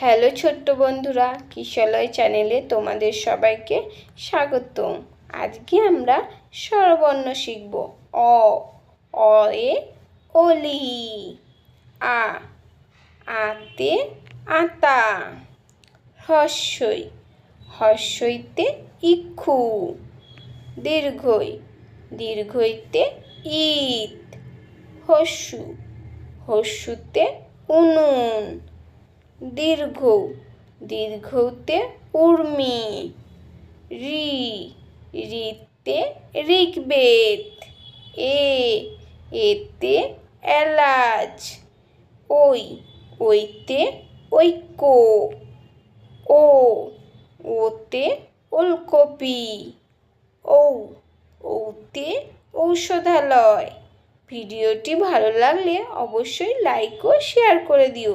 Hello ছোট্ট বন্ধুরা, কিশলয় চ্যানেলে তোমাদের সবাইকে স্বাগতম। আজকে আমরা স্বরবর্ণ শিখব। অ অ, এ অলি আ আতে আতা হর্ষই হর্ষইতে ইক্ষু, দীর্ঘই, দীর্ঘইতে ঈদ হস্যু, হস্যুতে উনুন। দীর্ঘ, দীর্ঘতে উর্মি, রি, রিতে ঋগ্বেদ, এ, এতে এলাচ, ওই, ওইতে ঐক্য, ও, ওতে ওলকপি, ঔ ওতে ঔষধালয়। ভিডিওটি ভালো লাগলে অবশ্যই লাইক ও শেয়ার করে দিও।